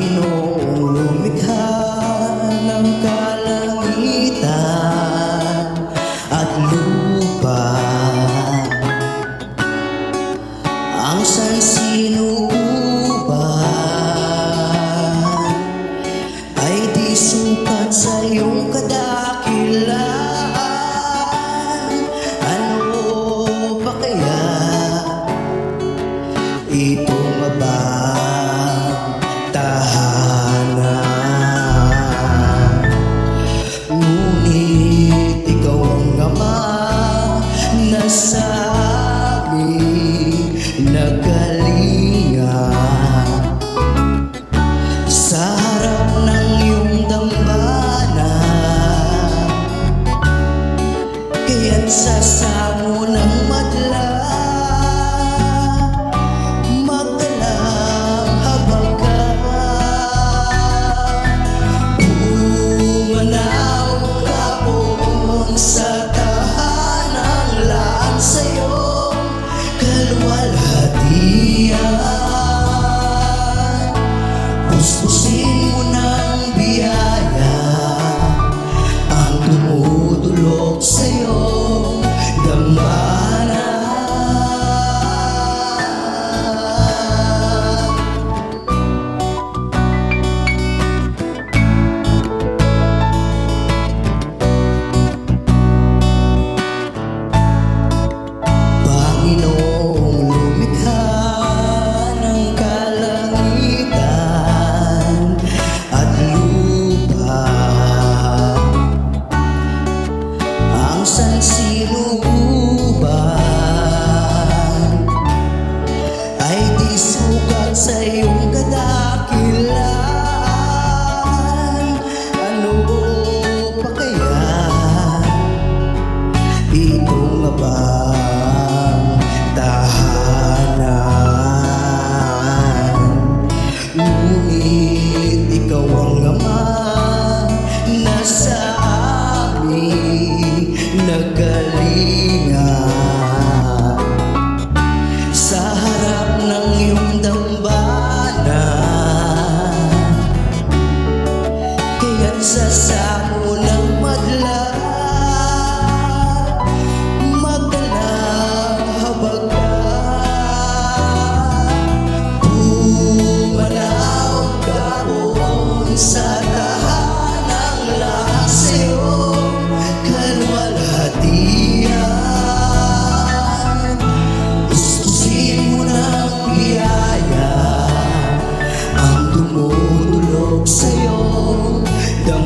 Panginoong lumikha ng kalangitan at lupa. Ang sansinuuban ay di sukat sa iyong kadalaman sa samula